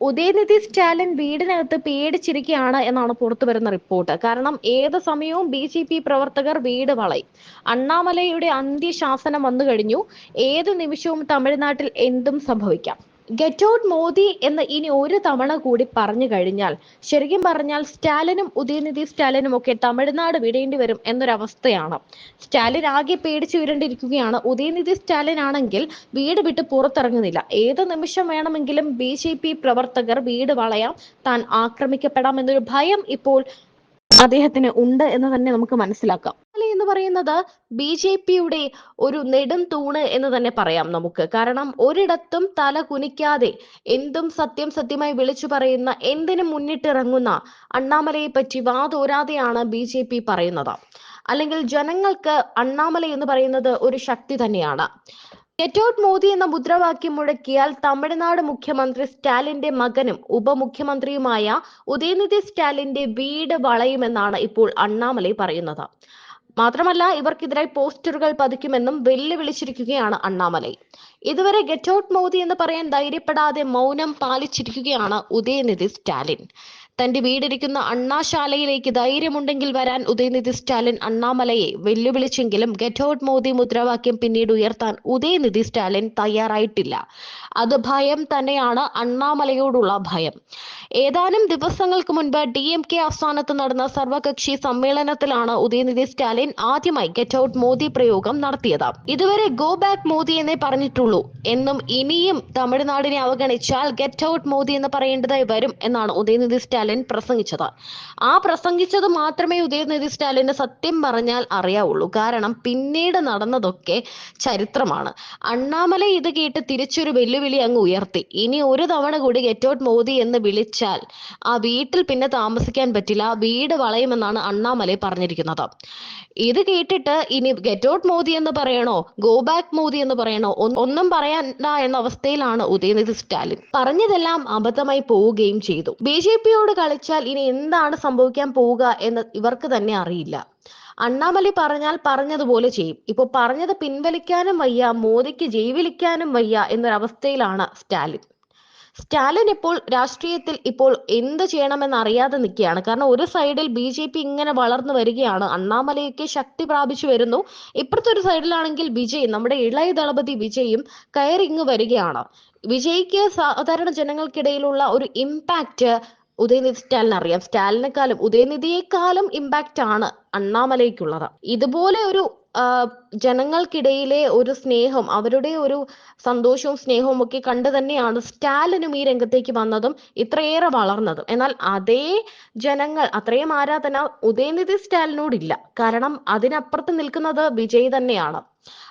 ഉദയനിധി സ്റ്റാലിൻ വീടിനകത്ത് പേടിച്ചിരിക്കുകയാണ് എന്നാണ് പുറത്തു വരുന്ന റിപ്പോർട്ട്. കാരണം ഏത് സമയവും ബി ജെ പി പ്രവർത്തകർ വീട് വളയും. അണ്ണാമലയുടെ അന്ത്യശാസനം വന്നു കഴിഞ്ഞു ഏത് നിമിഷവും തമിഴ്നാട്ടിൽ എന്തും സംഭവിക്കാം. ഗെറ്റ് ഔട്ട് മോദി എന്ന് ഇനി ഒരു തവണ കൂടി പറഞ്ഞു കഴിഞ്ഞാൽ ശരിക്കും പറഞ്ഞാൽ സ്റ്റാലിനും ഉദയനിധി സ്റ്റാലിനും ഒക്കെ തമിഴ്നാട് വിടേണ്ടി വരും എന്നൊരവസ്ഥയാണ്. സ്റ്റാലിൻ ആകെ പേടിച്ചു വിരണ്ടിരിക്കുകയാണ് ഉദയനിധി സ്റ്റാലിൻ ആണെങ്കിൽ വീട് വിട്ട് പുറത്തിറങ്ങുന്നില്ല. ഏത് നിമിഷം വേണമെങ്കിലും ബി ജെ പി പ്രവർത്തകർ വീട് വളയാം താൻ ആക്രമിക്കപ്പെടാം എന്നൊരു ഭയം ഇപ്പോൾ അദ്ദേഹത്തിന് ഉണ്ട് എന്ന് തന്നെ നമുക്ക് മനസ്സിലാക്കാം. പറയുന്നത് ബി ജെ പിയുടെ ഒരു നെടും തൂണ് എന്ന് തന്നെ പറയാം നമുക്ക്. കാരണം ഒരിടത്തും തല കുനിക്കാതെ എന്തും സത്യം സത്യമായി വിളിച്ചു പറയുന്ന എന്തിനും മുന്നിട്ടിറങ്ങുന്ന അണ്ണാമലയെ പറ്റി വാതോരാതെയാണ് ബി ജെ പി പറയുന്നത്. അല്ലെങ്കിൽ ജനങ്ങൾക്ക് അണ്ണാമല എന്ന് പറയുന്നത് ഒരു ശക്തി തന്നെയാണ്. ഗെറ്റ് ഔട്ട് മോദി എന്ന മുദ്രാവാക്യം മുഴക്കിയാൽ തമിഴ്നാട് മുഖ്യമന്ത്രി സ്റ്റാലിന്റെ മകനും ഉപമുഖ്യമന്ത്രിയുമായ ഉദയനിധി സ്റ്റാലിന്റെ വീട് വളയുമെന്നാണ് ഇപ്പോൾ അണ്ണാമലൈ പറയുന്നത്. മാത്രമല്ല ഇവർക്കെതിരായി പോസ്റ്ററുകൾ പതിക്കുമെന്നും വെല്ലുവിളിച്ചിരിക്കുകയാണ് അണ്ണാമലൈ. ഇതുവരെ ഗെറ്റ് ഔട്ട് മോദി എന്ന് പറയാൻ ധൈര്യപ്പെടാതെ മൗനം പാലിച്ചിരിക്കുകയാണ് ഉദയനിധി സ്റ്റാലിൻ. തന്റെ വീടിരിക്കുന്ന അണ്ണാശാലയിലേക്ക് ധൈര്യമുണ്ടെങ്കിൽ വരാൻ ഉദയനിധി സ്റ്റാലിൻ അണ്ണാമലയെ വെല്ലുവിളിച്ചെങ്കിലും ഗെറ്റ് ഔട്ട് മോദി മുദ്രാവാക്യം പിന്നീട് ഉയർത്താൻ ഉദയനിധി സ്റ്റാലിൻ തയ്യാറായിട്ടില്ല. അത് ഭയം തന്നെയാണ് അണ്ണാമലയോടുള്ള ഭയം. ഏതാനും ദിവസങ്ങൾക്ക് മുൻപ് ഡി എം കെ ആസ്ഥാനത്ത് നടന്ന സർവകക്ഷി സമ്മേളനത്തിലാണ് ഉദയനിധി സ്റ്റാലിൻ ആദ്യമായി ഗെറ്റ് ഔട്ട് മോദി പ്രയോഗം നടത്തിയത്. ഇതുവരെ ഗോ ബാക്ക് മോദി എന്നേ പറഞ്ഞിട്ടുള്ളൂ. എന്നും ഇനിയും തമിഴ്നാടിനെ അവഗണിച്ചാൽ ഗെറ്റ് ഔട്ട് മോദി എന്ന് പറയേണ്ടതായി വരും എന്നാണ് ഉദയനിധി സ്റ്റാലിൻ പ്രസംഗിച്ചത്. ആ പ്രസംഗിച്ചത് മാത്രമേ ഉദയനിധി സ്റ്റാലിന് സത്യം പറഞ്ഞാൽ അറിയാവുള്ളൂ. കാരണം പിന്നീട് നടന്നതൊക്കെ ചരിത്രമാണ്. അണ്ണാമല ഇത് കേട്ട് തിരിച്ചൊരു വെല്ലുവിളി അങ്ങ് ഉയർത്തി. ഇനി ഒരു തവണ കൂടി ഗെറ്റ് ഔട്ട് മോദി എന്ന് വിളിച്ചാൽ ആ വീട്ടിൽ പിന്നെ താമസിക്കാൻ പറ്റില്ല. വീട് വളയുമെന്നാണ് അണ്ണാമല പറഞ്ഞിരിക്കുന്നത്. ഇത് കേട്ടിട്ട് ഇനി ഗെറ്റ് ഔട്ട് മോദി എന്ന് പറയണോ? ഗോ ബാക്ക് മോദി എന്ന് പറയണോ? ഒ- ഒന്നും പറയാനില്ല എന്ന അവസ്ഥയിലാണ് ഉദയനിധി സ്റ്റാലിൻ. പറഞ്ഞതെല്ലാം അബദ്ധമായി പോവുകയും ചെയ്തു. ബി ജെ പിയോട് കളിച്ചാൽ ഇനി എന്താണ് സംഭവിക്കാൻ പോവുക എന്ന് ഇവർക്ക് തന്നെ അറിയില്ല. അണ്ണാമലൈ പറഞ്ഞാൽ പറഞ്ഞതുപോലെ ചെയ്യും. ഇപ്പൊ പറഞ്ഞത് പിൻവലിക്കാനും വയ്യ മോദിക്ക് ജൈവിലിക്കാനും വയ്യ എന്നൊരവസ്ഥയിലാണ് സ്റ്റാലിൻ. സ്റ്റാലിൻ ഇപ്പോൾ രാഷ്ട്രീയത്തിൽ ഇപ്പോൾ എന്ത് ചെയ്യണമെന്ന് അറിയാതെ നിൽക്കുകയാണ്. കാരണം ഒരു സൈഡിൽ ബി ജെ പി ഇങ്ങനെ വളർന്നു വരികയാണ്. അണ്ണാമലയൊക്കെ ശക്തി പ്രാപിച്ചു വരുന്നു. ഇപ്പുറത്തെ ഒരു സൈഡിലാണെങ്കിൽ വിജയ് നമ്മുടെ ഇളയ ദളപതി വിജയും കയറി ഇങ്ങ് വരികയാണ്. വിജയ്ക്ക് സാധാരണ ജനങ്ങൾക്കിടയിലുള്ള ഒരു ഇമ്പാക്റ്റ് ഉദയനിധി സ്റ്റാലിൻ അറിയാം. സ്റ്റാലിനെക്കാളും ഉദയനിധിയെക്കാളും ഇമ്പാക്റ്റ് ആണ് അണ്ണാമലയ്ക്കുള്ളത്. ഇതുപോലെ ഒരു ജനങ്ങൾക്കിടയിലെ ഒരു സ്നേഹം അവരുടെ ഒരു സന്തോഷവും സ്നേഹവും ഒക്കെ കണ്ടു തന്നെയാണ് സ്റ്റാലിനും ഈ രംഗത്തേക്ക് വന്നതും ഇത്രയേറെ വളർന്നതും. എന്നാൽ അതേ ജനങ്ങൾ അത്രയും ആരാധന ഉദയനിധി സ്റ്റാലിനോടില്ല. കാരണം അതിനപ്പുറത്ത് നിൽക്കുന്നത് വിജയ് തന്നെയാണ്.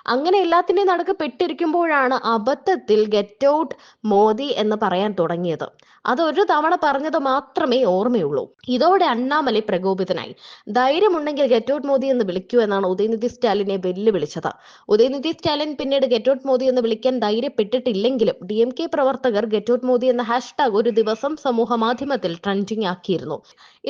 അങ്ങനെ എല്ലാത്തിന്റെയും നടുക്ക് പെട്ടിരിക്കുമ്പോഴാണ് അബദ്ധത്തിൽ ഗെറ്റ് ഔട്ട് മോദി എന്ന് പറയാൻ തുടങ്ങിയത്. ഒരു തവണ പറഞ്ഞത് മാത്രമേ ഓർമ്മയുള്ളൂ. ഇതോടെ അണ്ണാമലൈ പ്രകോപിതനായി. ധൈര്യമുണ്ടെങ്കിൽ ഗെറ്റ് ഔട്ട് മോദി എന്ന് വിളിക്കൂ എന്നാണ് ഉദയനിധി സ്റ്റാലിനെ വെല്ലുവിളിച്ചത് ഉദയനിധി സ്റ്റാലിൻ പിന്നീട് ഗെറ്റ് ഔട്ട് മോദി എന്ന് വിളിക്കാൻ ധൈര്യപ്പെട്ടിട്ടില്ലെങ്കിലും ഡി എം കെ പ്രവർത്തകർ ഗെറ്റ് ഔട്ട് മോദി എന്ന ഹാഷ്ടാഗ് ഒരു ദിവസം സമൂഹ മാധ്യമത്തിൽ ട്രെൻഡിംഗ് ആക്കിയിരുന്നു.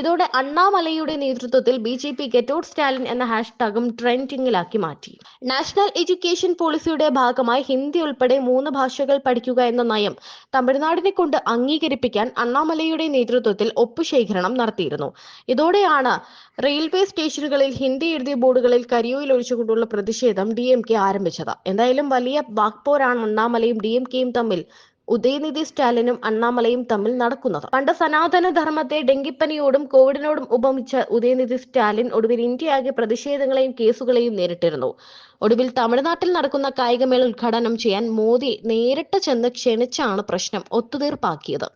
ഇതോടെ അണ്ണാമലയുടെ നേതൃത്വത്തിൽ B J P get out Stalin എന്ന ഹാഷ്ടാഗും ട്രെൻഡിംഗിലാക്കി മാറ്റി. നാഷണൽ എഡ്യൂക്കേഷൻ പോളിസിയുടെ ഭാഗമായി ഹിന്ദി ഉൾപ്പെടെ മൂന്ന് ഭാഷകൾ പഠിക്കുക എന്ന നയം തമിഴ്നാടിനെ കൊണ്ട് അംഗീകരിപ്പിക്കാൻ അണ്ണാമലയുടെ നേതൃത്വത്തിൽ ഒപ്പുശേഖരണം നടത്തിയിരുന്നു. ഇതോടെയാണ് റെയിൽവേ സ്റ്റേഷനുകളിൽ ഹിന്ദി എഴുതിയ ബോർഡുകളിൽ കരിയോയിൽ ഒഴിച്ചുകൊണ്ടുള്ള പ്രതിഷേധം ഡി എം കെ ആരംഭിച്ചത്. എന്തായാലും വലിയ വാക്പോരാണ് അണ്ണാമലയും ഡി എം കെയും തമ്മിൽ. ഉദയനിധി സ്റ്റാലിനും അണ്ണാമലയും തമ്മിൽ നടക്കുന്നത്. പണ്ട് സനാതന ധർമ്മത്തെ ഡെങ്കിപ്പനിയോടും കോവിഡിനോടും ഉപമിച്ച ഉദയനിധി സ്റ്റാലിൻ ഒടുവിൽ ഇന്ത്യയാകെ പ്രതിഷേധങ്ങളെയും കേസുകളെയും നേരിട്ടിരുന്നു. ഒടുവിൽ തമിഴ്നാട്ടിൽ നടക്കുന്ന കായികമേള ഉദ്ഘാടനം ചെയ്യാൻ മോദി നേരിട്ട് ചെന്ന് ക്ഷണിച്ചാണ് പ്രശ്നം ഒത്തുതീർപ്പാക്കിയത്.